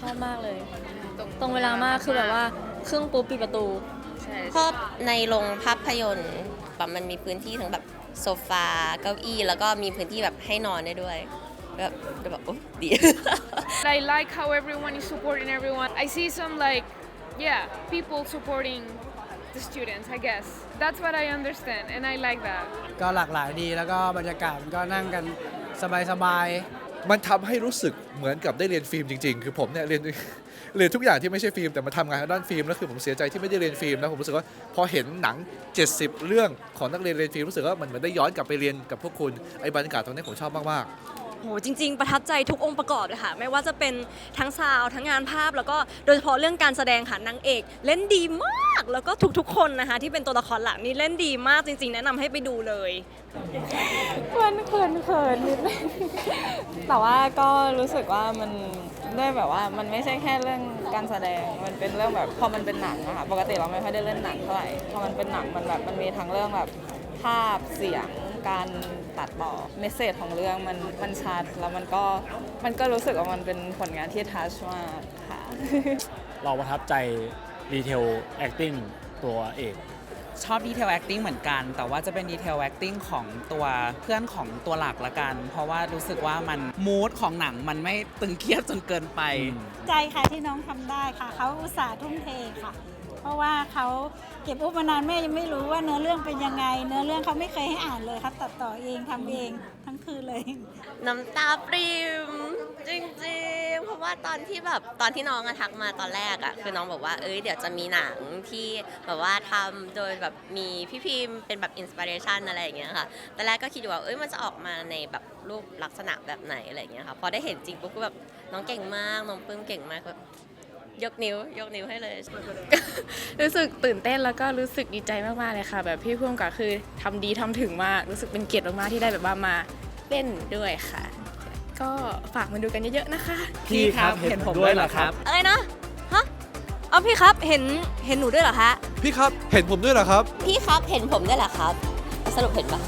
ชอบมากเลย ตรงเวลามากคือแบบว่าครึ่งปุ๊บปิดประตู ใช่เพราะในโรงภาพยนตร์แบบมันมีพื้นที่ทั้งแบบโซฟาเก้าอี้แล้วก็มีพื้นที่แบบให้นอนได้ด้วยแบบแบบโอ้ดี I like how everyone is supporting everyone. I see some like, yeah, people supporting the students. I guess that's what I understand, and I like that. ก็หลากหลายดีแล้วก็บรรยากาศมันก็นั่งกันสบายๆ มันทำให้รู้สึกเหมือนกับได้เรียนฟิล์มจริง ๆ คือผมเนี่ยเรียนเรียนทุกอย่างที่ไม่ใช่ฟิล์มแต่มาทำงานทางด้านฟิล์มแล้วคือผมเสียใจที่ไม่ได้เรียนฟิล์มแล้วผมรู้สึกว่าพอเห็นหนัง 70 เรื่องของนักเรียนเรียนฟิล์มรู้สึกว่ามันเหมือนได้ย้อนกลับไปเรียนกับพวกคุณไอ้บรรยากาศตรงนี้ผมชอบมากๆโหจริง ๆ ประทับใจทุกองค์ประกอบเลยค่ะ ไม่ว่าจะเป็นทั้งซาวทั้งงานภาพ แล้วก็โดยเฉพาะเรื่องการแสดงค่ะนางเอก เล่นดีมาก แล้วก็ทุกๆ คนนะคะ ที่เป็นตัวละครหลักนี่เล่นดีมากจริง ๆ แนะนำให้ไปดูเลยมันเขินเขินนิดนึงแต่ว่าก็รู้สึกว่ามันด้วยแบบว่ามันไม่ใช่แค่เรื่องการแสดง มันเป็นเรื่องแบบพอมันเป็นหนังอะค่ะปกติเราไม่ค่อยได้เล่นหนังเท่าไหร่พอมันเป็นหนังมันแบบมันมีทั้งเรื่องแบบภาพเสียงการตัดต่อเมสเซจของเรื่องมันมันชัดแล้วมันก็มันก็รู้สึกว่ามันเป็นผลงานที่ทัชมากค่ะ เราประทับใจ ดีเทล acting ตัวเอกชอบดีเทล acting เหมือนกัน แต่ว่าจะเป็นดีเทล acting ของตัวเพื่อนของตัวหลักละกัน เพราะว่ารู้สึกว่ามันมูดของหนังมันไม่ตึงเครียดจนเกินไป ใจค่ะที่น้องทำได้ค่ะ เขาอุตส่าห์ทุ่มเทค่ะ เพราะว่าเขาเก็บอุปมานานแม่ยังไม่รู้ว่าเนื้อเรื่องเป็นยังไง เนื้อเรื่องเขาไม่เคยให้อ่านเลยเขาตัดต่อเองทำเองทั้งคืนเลย น้ำตาปริมจริงๆเพราะ ว่าตอนที่แบบตอนที่น้องอะทักมาตอนแรกอะคือน้องบอกว่าเอ้ยเดี๋ยวจะมีหนังที่แบบว่าทำโดยแบบมีพี่พิมพ์เป็นแบบอินสปิเรชันอะไรอย่างเงี้ยค่ะตอนแรกก็คิดอยู่ว่าเอ้ยมันจะออกมาในแบบรูปลักษณะแบบไหนอะไรอย่างเงี้ยค่ะพอได้เห็นจริงปุ๊บก็แบบน้องเก่งมากน้องปลื้มเก่งมากแบบยกนิ้วยกนิ้วให้เลย รู้สึกตื่นเต้นแล้วก็รู้สึกดีใจมากๆเลยค่ะ แบบพี่พุ่มกับคือทำดีทำถึงมากรู้สึกเป็นเกียรติมากๆที่ได้แบบว่ามาเล่นด้วยค่ะ ก็ฝากมาดูกันเยอะๆนะคะ พี่ครับเห็นผมด้วยเหรอครับ อะไรนะ ฮะ เอาพี่ครับ เห็น เห็นหนูด้วยเหรอคะ พี่ครับเห็นผมด้วยเหรอครับ พี่ครับเห็นผมด้วยเหรอครับ สรุปเห็นปะ